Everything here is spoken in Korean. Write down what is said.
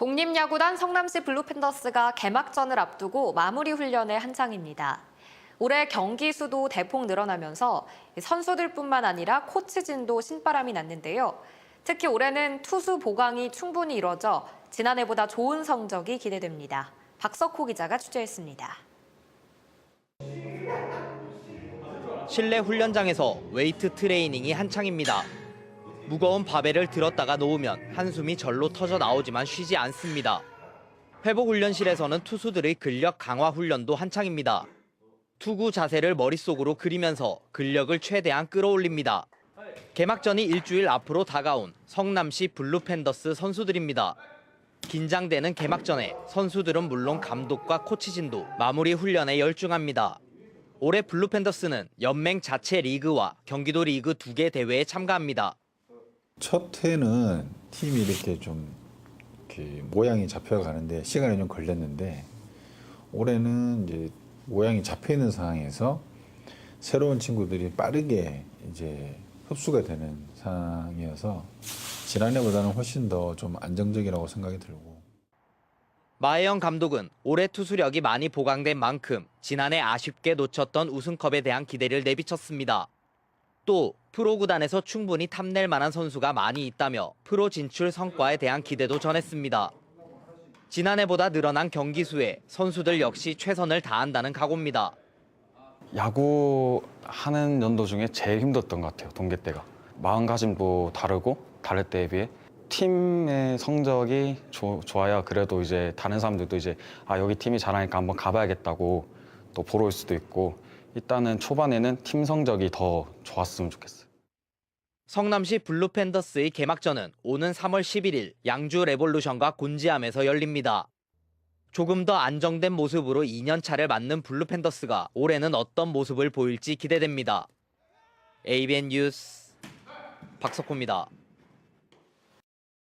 독립야구단 성남시 블루팬더스가 개막전을 앞두고 마무리 훈련에 한창입니다. 올해 경기 수도 대폭 늘어나면서 선수들뿐만 아니라 코치진도 신바람이 났는데요. 특히 올해는 투수 보강이 충분히 이뤄져 지난해보다 좋은 성적이 기대됩니다. 박석호 기자가 취재했습니다. 실내 훈련장에서 웨이트 트레이닝이 한창입니다. 무거운 바벨을 들었다가 놓으면 한숨이 절로 터져 나오지만 쉬지 않습니다. 회복 훈련실에서는 투수들의 근력 강화 훈련도 한창입니다. 투구 자세를 머릿속으로 그리면서 근력을 최대한 끌어올립니다. 개막전이 일주일 앞으로 다가온 성남시 블루팬더스 선수들입니다. 긴장되는 개막전에 선수들은 물론 감독과 코치진도 마무리 훈련에 열중합니다. 올해 블루팬더스는 연맹 자체 리그와 경기도 리그 두 개 대회에 참가합니다. 첫 해는 팀이 이렇게 좀 이렇게 모양이 잡혀가는데 시간이 좀 걸렸는데 올해는 이제 모양이 잡혀 있는 상황에서 새로운 친구들이 빠르게 이제 흡수가 되는 상황이어서 지난해보다는 훨씬 더 좀 안정적이라고 생각이 들고 마혜영 감독은 올해 투수력이 많이 보강된 만큼 지난해 아쉽게 놓쳤던 우승컵에 대한 기대를 내비쳤습니다. 또 프로 구단에서 충분히 탐낼 만한 선수가 많이 있다며 프로 진출 성과에 대한 기대도 전했습니다. 지난해보다 늘어난 경기 수에 선수들 역시 최선을 다한다는 각오입니다. 야구 하는 연도 중에 제일 힘들었던 것 같아요 동계 때가 마음가짐도 다르고 다를 때에 비해 팀의 성적이 조- 좋아야 그래도 이제 다른 사람들도 이제 아 여기 팀이 잘하니까 한번 가봐야겠다고 또 보러 올 수도 있고 일단은 초반에는 팀 성적이 더 좋았으면 좋겠어요. 성남시 블루팬더스의 개막전은 오는 3월 11일 양주 레볼루션과 곤지암에서 열립니다. 조금 더 안정된 모습으로 2년 차를 맞는 블루팬더스가 올해는 어떤 모습을 보일지 기대됩니다. ABN 뉴스 박석호입니다.